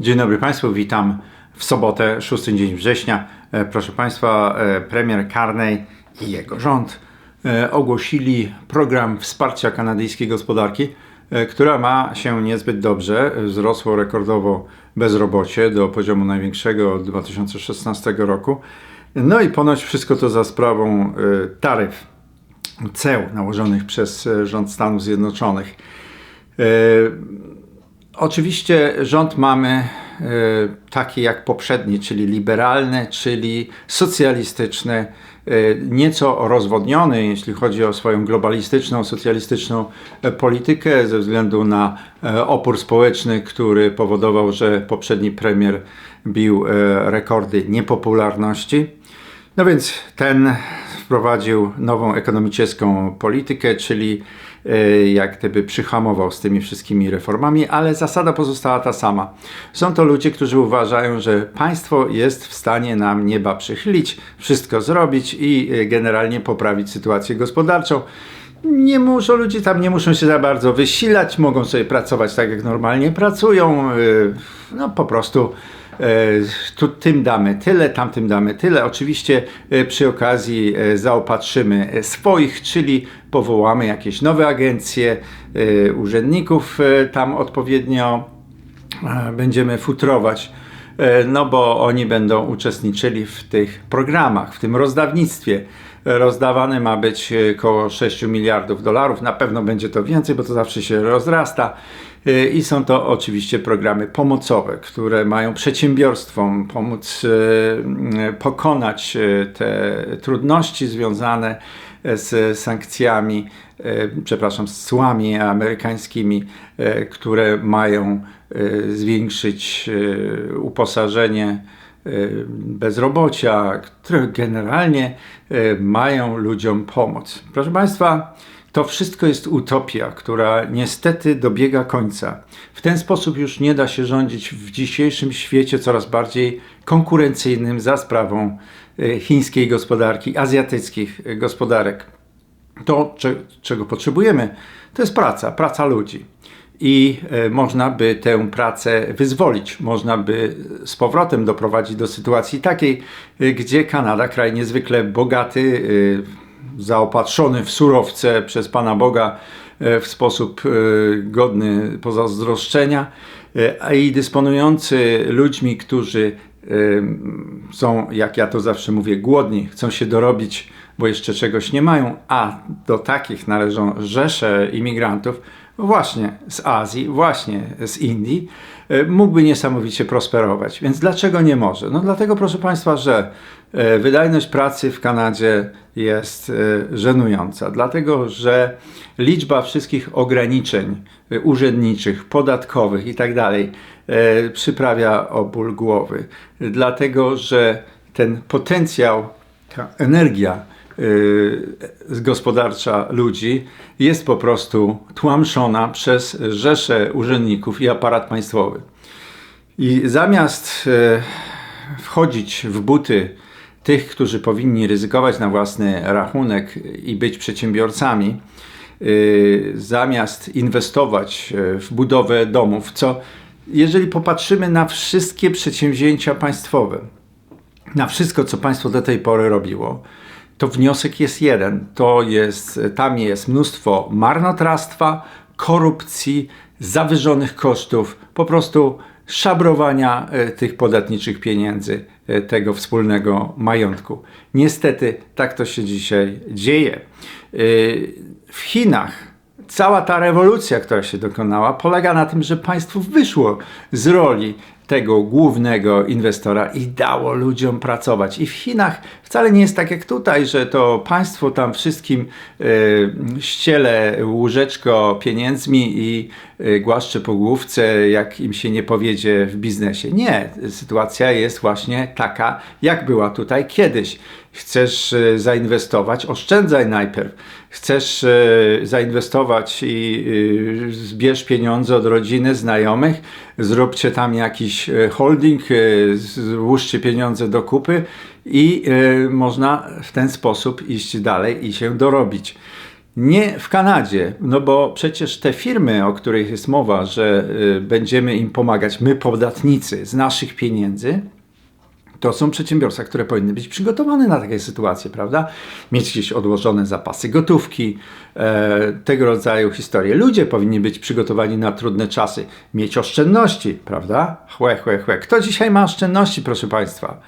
Dzień dobry Państwu, witam w sobotę, 6 dzień września. E, Proszę Państwa, e, premier Carney i jego rząd e, ogłosili program wsparcia kanadyjskiej gospodarki, która ma się niezbyt dobrze. Wzrosło rekordowo bezrobocie do poziomu największego od 2016 roku. No i ponoć wszystko to za sprawą taryf, ceł nałożonych przez rząd Stanów Zjednoczonych. Oczywiście rząd mamy e, taki jak poprzedni, czyli liberalny, czyli socjalistyczny, e, nieco rozwodniony, jeśli chodzi o swoją globalistyczną, socjalistyczną e, politykę, ze względu na opór społeczny, który powodował, że poprzedni premier bił rekordy niepopularności. No więc ten wprowadził nową ekonomiczną politykę, czyli e, jak gdyby przyhamował z tymi wszystkimi reformami, ale zasada pozostała ta sama. Są to ludzie, którzy uważają, że państwo jest w stanie nam nieba przychylić, wszystko zrobić i e, generalnie poprawić sytuację gospodarczą. Nie muszą ludzie tam, nie muszą się za bardzo wysilać, mogą sobie pracować tak jak normalnie pracują. e, No po prostu tu tym damy tyle, tamtym damy tyle. Oczywiście e, przy okazji e, zaopatrzymy e, swoich, czyli powołamy jakieś nowe agencje, e, urzędników e, tam odpowiednio e, będziemy futrować, e, no bo oni będą uczestniczyli w tych programach, w tym rozdawnictwie. Rozdawane ma być e, około 6 miliardów dolarów, na pewno będzie to więcej, bo to zawsze się rozrasta. E, I są to oczywiście programy pomocowe, które mają przedsiębiorstwom pomóc e, pokonać e, te trudności związane z sankcjami, e, przepraszam, z cłami amerykańskimi, e, które mają e, zwiększyć e, uposażenie e, bezrobocia, które generalnie e, mają ludziom pomóc. Proszę Państwa, to wszystko jest utopia, która niestety dobiega końca. W ten sposób już nie da się rządzić w dzisiejszym świecie coraz bardziej konkurencyjnym za sprawą e, chińskiej gospodarki, azjatyckich gospodarek. To, cze- czego potrzebujemy, to jest praca, praca ludzi. I e, można by tę pracę wyzwolić, można by z powrotem doprowadzić do sytuacji takiej, e, gdzie Kanada, kraj niezwykle bogaty, e, zaopatrzony w surowce przez Pana Boga w sposób godny pozazdroszczenia, a i dysponujący ludźmi, którzy są, jak ja to zawsze mówię, głodni, chcą się dorobić, bo jeszcze czegoś nie mają, a do takich należą rzesze imigrantów, właśnie z Azji, właśnie z Indii, e, mógłby niesamowicie prosperować. Więc dlaczego nie może? No dlatego, proszę Państwa, że e, wydajność pracy w Kanadzie jest e, żenująca, dlatego że liczba wszystkich ograniczeń urzędniczych, podatkowych i tak przyprawia o ból głowy, dlatego że ten potencjał, ta energia y, gospodarcza ludzi jest po prostu tłamszona przez rzesze urzędników i aparat państwowy. I zamiast e, wchodzić w buty tych, którzy powinni ryzykować na własny rachunek i być przedsiębiorcami, y, zamiast inwestować w budowę domów, co jeżeli popatrzymy na wszystkie przedsięwzięcia państwowe, na wszystko, co państwo do tej pory robiło, to wniosek jest jeden. To jest, tam jest mnóstwo marnotrawstwa, korupcji, zawyżonych kosztów, po prostu szabrowania e, tych podatniczych pieniędzy, e, tego wspólnego majątku. Niestety tak to się dzisiaj dzieje. E, W Chinach cała ta rewolucja, która się dokonała, polega na tym, że państwo wyszło z roli tego głównego inwestora i dało ludziom pracować. I w Chinach wcale nie jest tak jak tutaj, że to państwo tam wszystkim e, ściele łóżeczko pieniędzmi i e, głaszcze po główce, jak im się nie powiedzie w biznesie. Nie, sytuacja jest właśnie taka, jak była tutaj kiedyś. Chcesz e, zainwestować, oszczędzaj najpierw. Chcesz e, zainwestować i e, zbierz pieniądze od rodziny, znajomych, zróbcie tam jakiś holding, złóżcie pieniądze do kupy i można w ten sposób iść dalej i się dorobić. Nie w Kanadzie, no bo przecież te firmy, o których jest mowa, że będziemy im pomagać, my podatnicy z naszych pieniędzy, to są przedsiębiorstwa, które powinny być przygotowane na takie sytuacje, prawda? Mieć gdzieś odłożone zapasy gotówki, e, tego rodzaju historie. Ludzie powinni być przygotowani na trudne czasy, mieć oszczędności, prawda? Chłe, chłe, chłe. Kto dzisiaj ma oszczędności, proszę Państwa?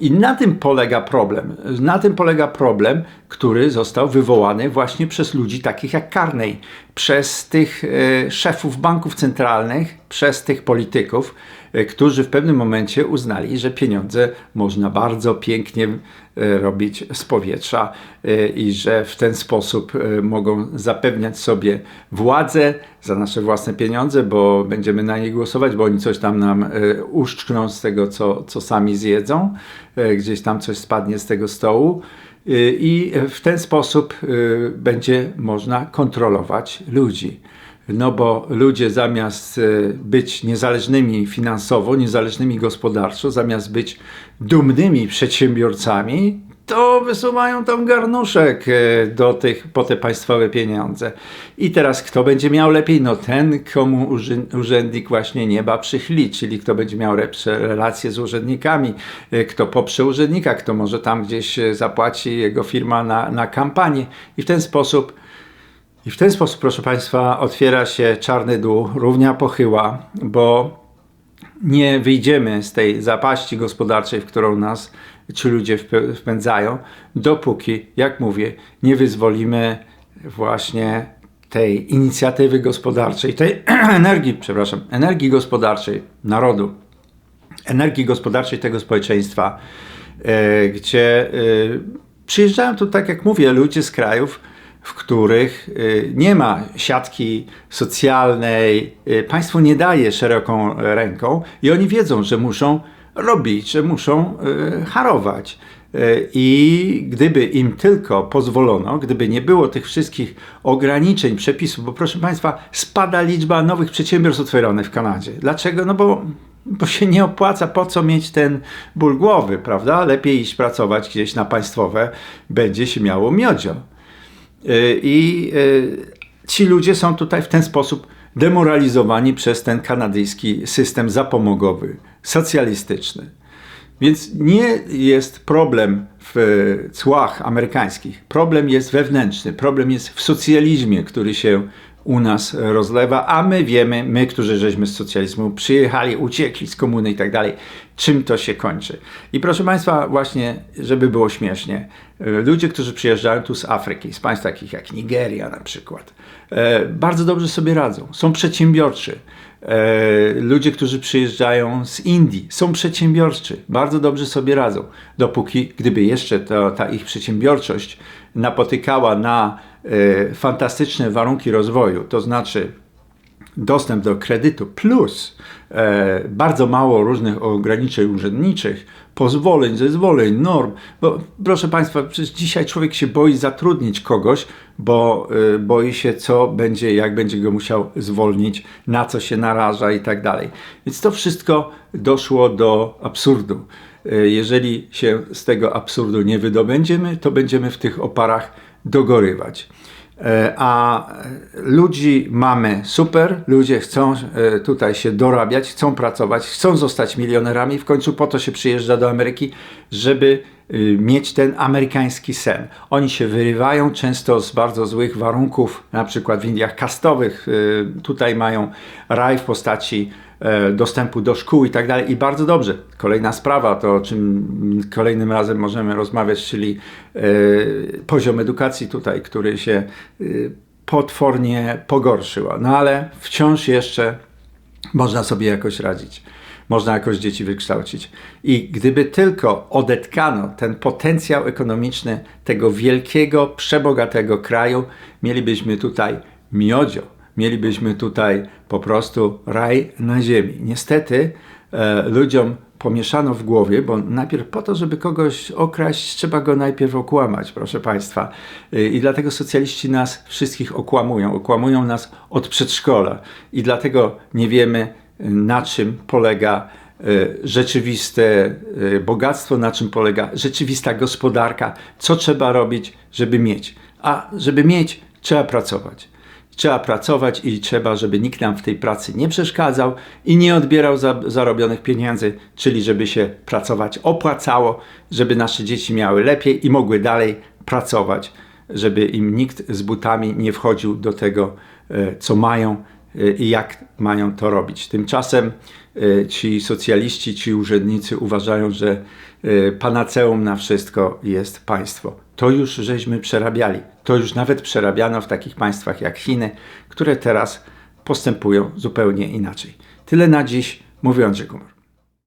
I na tym polega problem. Na tym polega problem, który został wywołany właśnie przez ludzi takich jak Carney, przez tych e, szefów banków centralnych, przez tych polityków, e, którzy w pewnym momencie uznali, że pieniądze można bardzo pięknie robić z powietrza i że w ten sposób mogą zapewniać sobie władzę za nasze własne pieniądze, bo będziemy na nie głosować, bo oni coś tam nam uszczkną z tego, co, co sami zjedzą, gdzieś tam coś spadnie z tego stołu. Y, i w ten sposób y, będzie można kontrolować ludzi. No bo ludzie zamiast y, być niezależnymi finansowo, niezależnymi gospodarczo, zamiast być dumnymi przedsiębiorcami, to wysuwają tam garnuszek e, do tych, po te państwowe pieniądze. I teraz kto będzie miał lepiej? No ten, komu urzędnik właśnie nieba przychyli, czyli kto będzie miał lepsze relacje z urzędnikami, e, kto poprze urzędnika, kto może tam gdzieś e, zapłaci jego firma na, na kampanię. I w ten sposób i w ten sposób, proszę Państwa, otwiera się czarny dół, równia pochyła, bo nie wyjdziemy z tej zapaści gospodarczej, w którą nas ci ludzie wpędzają, dopóki, jak mówię, nie wyzwolimy właśnie tej inicjatywy gospodarczej, tej energii, przepraszam, energii gospodarczej narodu, energii gospodarczej tego społeczeństwa, e, gdzie e, przyjeżdżają tu, tak jak mówię, ludzie z krajów, w których e, nie ma siatki socjalnej, państwo nie daje szeroką ręką i oni wiedzą, że muszą robić, że muszą e, harować. I gdyby im tylko pozwolono, gdyby nie było tych wszystkich ograniczeń, przepisów, bo proszę Państwa, spada liczba nowych przedsiębiorstw otwieranych w Kanadzie. Dlaczego? No bo, bo się nie opłaca, po co mieć ten ból głowy, prawda? Lepiej iść pracować gdzieś na państwowe, będzie się miało miodzio. E, I ci ludzie są tutaj w ten sposób demoralizowani przez ten kanadyjski system zapomogowy, socjalistyczny. Więc nie jest problem w cłach amerykańskich. Problem jest wewnętrzny. Problem jest w socjalizmie, który się u nas rozlewa, a my wiemy, my, którzy żeśmy z socjalizmu przyjechali, uciekli z komuny i tak dalej, czym to się kończy. I proszę Państwa, właśnie, żeby było śmiesznie, ludzie, którzy przyjeżdżają tu z Afryki, z państw takich jak Nigeria na przykład, e, bardzo dobrze sobie radzą, są przedsiębiorczy. E, ludzie, którzy przyjeżdżają z Indii, są przedsiębiorczy, bardzo dobrze sobie radzą. Dopóki, gdyby jeszcze to, ta ich przedsiębiorczość napotykała na e, fantastyczne warunki rozwoju, to znaczy dostęp do kredytu plus e, bardzo mało różnych ograniczeń urzędniczych, pozwoleń, zezwoleń, norm. Bo proszę Państwa, przecież dzisiaj człowiek się boi zatrudnić kogoś, bo e, boi się, co będzie, jak będzie go musiał zwolnić, na co się naraża i tak dalej. Więc to wszystko doszło do absurdu. E, jeżeli się z tego absurdu nie wydobędziemy, to będziemy w tych oparach dogorywać. E, a ludzi mamy super, ludzie chcą e, tutaj się dorabiać, chcą pracować, chcą zostać milionerami. W końcu po to się przyjeżdża do Ameryki, żeby y, mieć ten amerykański sen. Oni się wyrywają często z bardzo złych warunków, na przykład w Indiach kastowych. Y, tutaj mają raj w postaci dostępu do szkół i tak dalej. I bardzo dobrze. Kolejna sprawa, to o czym kolejnym razem możemy rozmawiać, czyli e, poziom edukacji tutaj, który się e, potwornie pogorszył. No ale wciąż jeszcze można sobie jakoś radzić. Można jakoś dzieci wykształcić. I gdyby tylko odetkano ten potencjał ekonomiczny tego wielkiego, przebogatego kraju, mielibyśmy tutaj miodzio mielibyśmy tutaj po prostu raj na ziemi. Niestety e, ludziom pomieszano w głowie, bo najpierw po to, żeby kogoś okraść, trzeba go najpierw okłamać, proszę Państwa. E, I dlatego socjaliści nas wszystkich okłamują. Okłamują nas od przedszkola. I dlatego nie wiemy, na czym polega e, rzeczywiste e, bogactwo, na czym polega rzeczywista gospodarka, co trzeba robić, żeby mieć. A żeby mieć, Trzeba pracować. Trzeba pracować i trzeba, żeby nikt nam w tej pracy nie przeszkadzał i nie odbierał za, zarobionych pieniędzy, czyli żeby się pracować opłacało, żeby nasze dzieci miały lepiej i mogły dalej pracować, żeby im nikt z butami nie wchodził do tego, e, co mają e, i jak mają to robić. Tymczasem e, ci socjaliści, ci urzędnicy uważają, że panaceum na wszystko jest państwo. To już żeśmy przerabiali. To już nawet przerabiano w takich państwach jak Chiny, które teraz postępują zupełnie inaczej. Tyle na dziś. Mówi Andrzej Kumar.